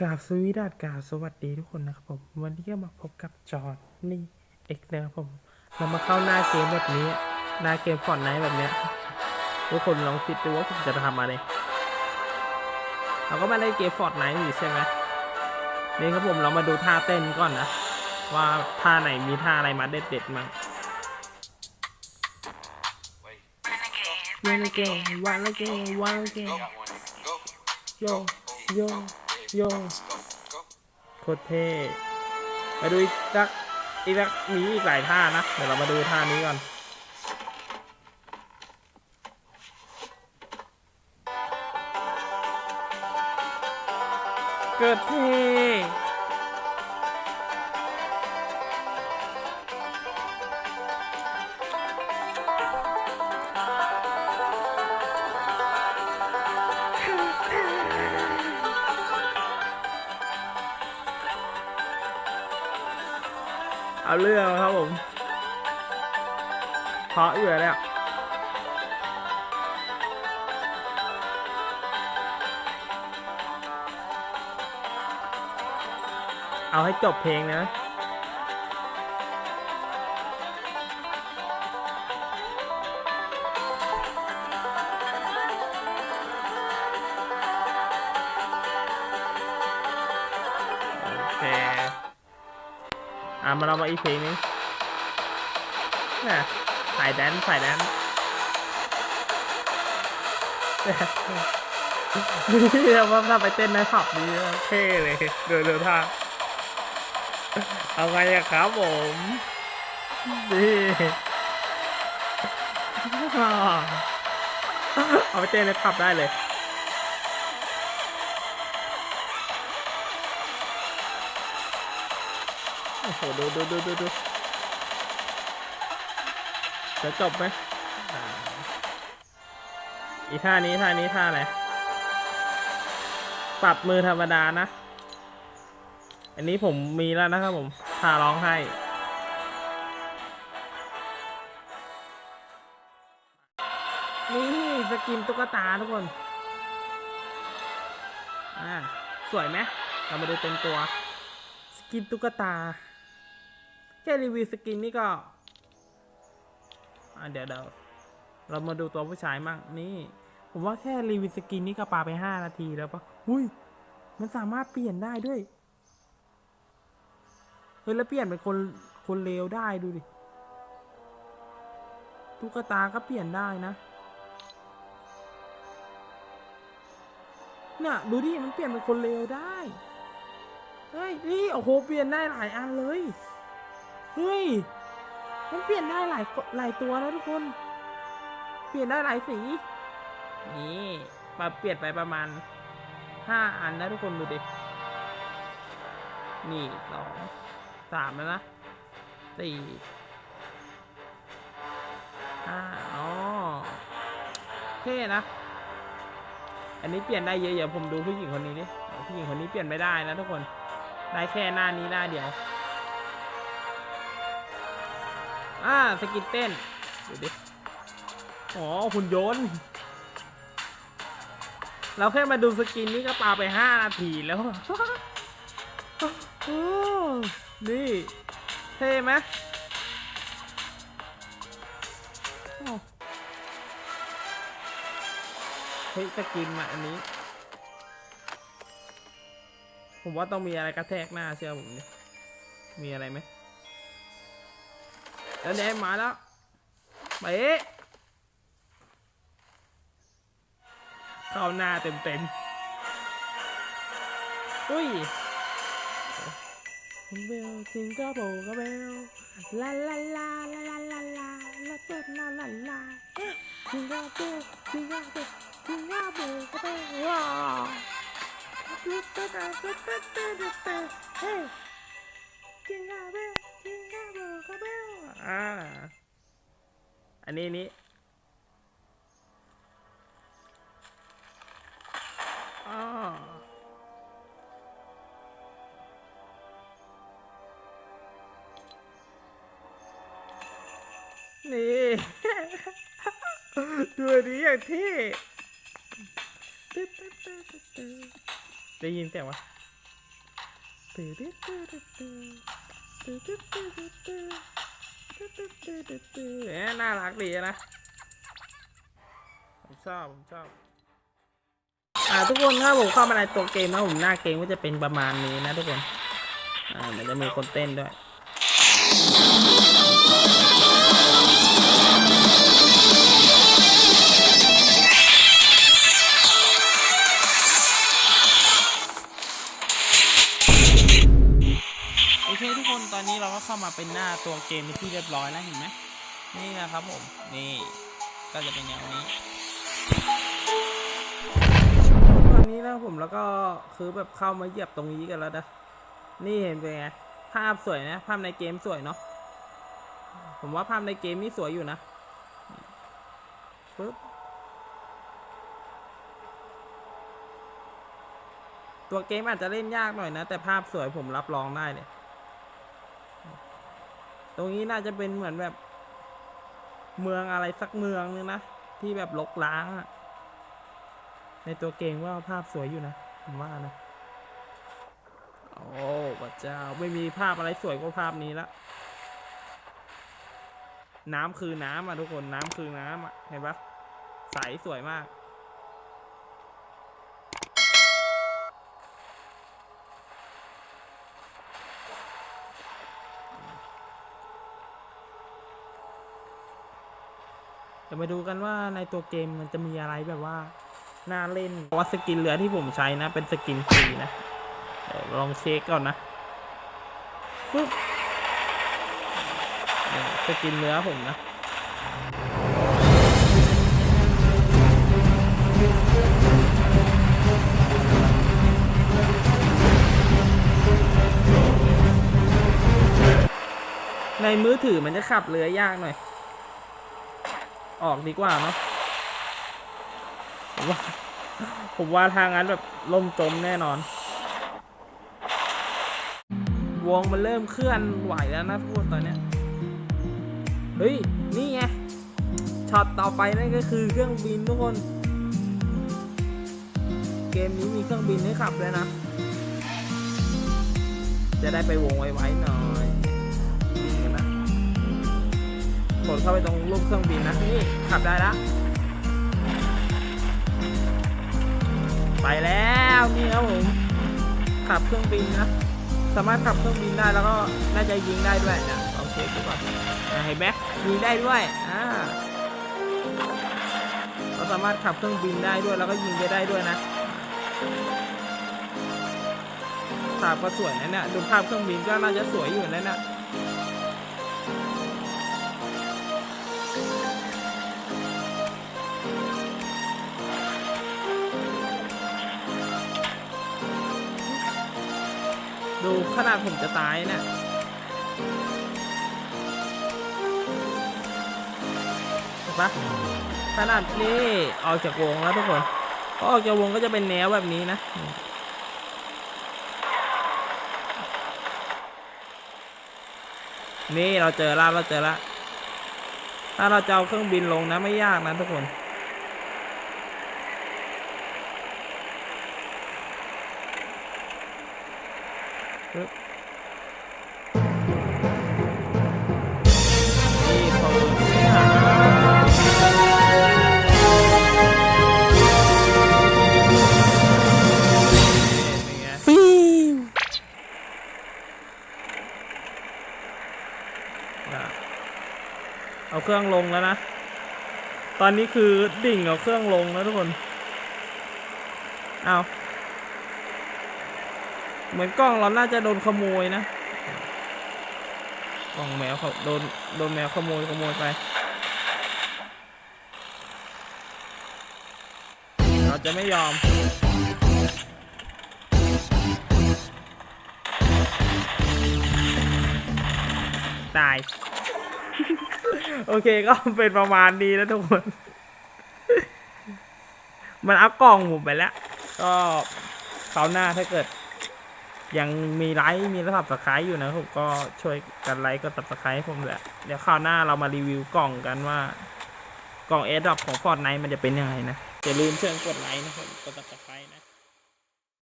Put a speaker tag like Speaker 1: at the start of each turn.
Speaker 1: กราบสวีดัสกราบสวัสดีทุกคนนะครับผม วันนี้ก็มาพบกับจอห์นนี่เอกนะครับผม เรามาเข้าหน้าเกมแบบนี้ หน้าเกมฟอนไนท์แบบเนี้ยทุกคนลองคิดดูว่าผมจะทำอะไรเราก็มาเล่นเกมฟอร์ดไนท์อยู่ใช่ไหมนี่ครับผมเรามาดูท่าเต้นก่อนนะ ว่าท่าไหนมีท่าอะไรมาเด็ดๆมั้ง
Speaker 2: Wait,
Speaker 1: One again, one again, one again,
Speaker 2: got one. Go,
Speaker 1: yo, yo, yo.
Speaker 2: go, go.
Speaker 1: โยโคตรเท่ไปดูอีกสักอีกสักมีอีกหลายท่านะ เดี๋ยวเรามาดูท่านี้ก่อนเกิดเท่ เอาเรื่องครับผมเพาะอยู่แล้วเนี่ยเอาให้จบเพลงนะ อะมาเรามาอีกเพลงนึงน่ะสายแดนซ์สายแดนซ์นี่เราว่าถ้าไปเต้นในผับนี้เท่เลยเดินเดินท่าเอาไงอะครับผมนี่เอาไปเต้นในผับได้เลย ดูดูดูดูดูจะจบไหมอีท่านี้ท่านี้ท่าอะไร ปรับมือธรรมดานะ อันนี้ผมมีแล้วนะครับผมท่าร้องไห้นี่สกินตุ๊กตาทุกคน อ่า สวยไหมเรามาดูเต็มตัว สกินตุ๊กตา แค่รีวิวสกินนี่ก็อะเดี๋ยวเดี๋ยวเรามาดูตัวผู้ชายมั่งนี่ ผมว่าแค่รีวิวสกินนี่ก็ปาไปห้านาทีแล้วปะอุ้ย มันสามารถเปลี่ยนได้ด้วย เฮ้ยแล้วเปลี่ยนเป็นคนคนเลวได้ดูดิตุ๊กตาก็เปลี่ยนได้นะเนี่ยดูดิมันเปลี่ยนเป็นคนเลวได้ เฮ้ยนี่โอ้โหเปลี่ยนได้หลายอันเลย เฮ้ย มันเปลี่ยนได้หลายหลายตัวแล้วทุกคน เปลี่ยนได้หลายสี นี่ปรับเปลี่ยนไปประมาณห้าอันนะทุกคนดูดิ นี่สองสามแล้วนะสี่ห้าอ๋อเท่นะ อันนี้เปลี่ยนได้เยอะๆผมดูผู้หญิงคนนี้ดิผู้หญิงคนนี้เปลี่ยนไม่ได้นะทุกคน ได้แค่หน้านี้หน้าเดียว อ่าสกินเต้นดูดิอ๋อหุ่นยนต์ เราแค่มาดูสกินนี่ก็ปาไปห้านาทีแล้วนี่ เท่ไหมเฮ้ยสกินมาอันนี้ ผมว่าต้องมีอะไรกระแทกหน้าเชื่อผมดิมีอะไรไหม แล้วแดงมาแล้วเป๊ะเข้าหน้าเต็มเต็มๆอุ้ยเบลซิงก็โบก็เบลลาลาลาลาลาลาลาลาเต้นลาลาลาซิงก็โบซิงก็โบซิงก็โบก็เบลว้าวตุ๊ดตุ๊ดตุ๊ดตุ๊ดตุ๊ดตึ๊ดเฮ้ อันนี้นี้นี่ดูอันนี้อย่างที่ได้ยินเสียงวะตื้อตื้อตื้อตื้อตื้อ น่ารักดีนะผมชอบผมชอบอ่าทุกคนถ้าผมเข้ามาในตัวเกมนะผมหน้าเกมก็จะเป็นประมาณนี้นะทุกคนอ่ามันจะมีคนเต้นด้วย ก็เข้ามาเป็นหน้าตัวเกมที่เรียบร้อยแล้วเห็นไหมนี่นะครับผม นี่ก็จะเป็นแนวนี้ ตอนนี้นะผมแล้วก็คือแบบเข้ามาเหยียบตรงนี้กันแล้วนะ นี่เห็นเป็นไง ภาพสวยนะ ภาพในเกมสวยเนาะ ผมว่าภาพในเกมนี่สวยอยู่นะปึ๊บตัวเกมอาจจะเล่นยากหน่อยนะ แต่ภาพสวยผมรับรองได้เลย ตรงนี้น่าจะเป็นเหมือนแบบ เมืองอะไรสักเมืองนึงนะ ที่แบบลกล้างอะในตัวเกมว่าภาพสวยอยู่นะผมว่านะ โอ้พระเจ้าไม่มีภาพอะไรสวยกว่าภาพนี้ละน้ำคือน้ำอะทุกคนน้ำคือน้ำอะเห็นปะใสสวยมาก จะมาดูกันว่าในตัวเกมมันจะมีอะไรแบบว่าน่าเล่นเพราะว่าสกินเรือที่ผมใช้นะ เป็นสกินฟรีนะเดี๋ยวลองเช็คก่อนนะปึ๊บสกินเรือผมนะในมือถือมันจะขับเรือยากหน่อย ออกดีกว่าเนาะผมว่าผมว่าทางนั้นแบบล่มจมแน่นอน วงมันเริ่มเคลื่อนไหวแล้วนะทุกคนตอนเนี้ยเฮ้ย นี่ไงช็อตต่อไปนั่นก็คือเครื่องบินทุกคน เกมนี้มีเครื่องบินให้ขับด้วยนะ จะได้ไปวงไวๆหน่อย กดเข้าไปตรงรูปเครื่องบินนะนี่ขับได้ล้วไปแล้วนี่ครับผมขับเครื่องบินนะสามารถขับเครื่องบินได้แล้วก็น่าจะยิงได้ด้วยนะลองเช็คดูก่อนอ่าเห็นไหมยิงได้ด้วยอ่าเราสามารถขับเครื่องบินได้ด้วยแล้วก็ยิงไปได้ด้วยนะภาพก็สวยนะเนี่ยดูภาพเครื่องบินก็น่าจะสวยอยู่นะเนี่ย ดูขนาดผมจะตายเนี่ยเห็นปะขนาดนี้ออกจากวงแล้วทุกคนพอออกจากวงก็จะเป็นแนวแบบนี้นะนี่เราเจอแล้วเราเจอแล้วถ้าเราจะเอาเครื่องบินลงนะไม่ยากนะทุกคน ปึ๊บนี่ เขาหาฟิวอะเอาเครื่องลงแล้วนะ ตอนนี้คือดิ่งเอาเครื่องลงแล้วทุกคน เอา เหมือนกล้องเราน่าจะโดนขโมยนะกล่องแมวเขาโดนโดนแมวขโมยขโมยไปเราจะไม่ยอมตาย โอเคก็เป็นประมาณนี้นะทุกคน มันเอากล่องผมไปแล้ว ก็คราวหน้าถ้าเกิด ยังมีไลค์มีระดับสกายอยู่นะผมก็ช่วยกันไลค์ก็ตับสไครต์ให้ผมแหละเดี๋ยวคราวหน้าเรามารีวิวกล่องกันว่ากล่องเอดดอปของฟอร์ดไนมันจะเป็นยังไงนะอย่าลืมเชิญกดไลค์นะครับกดตับสไครต์นะ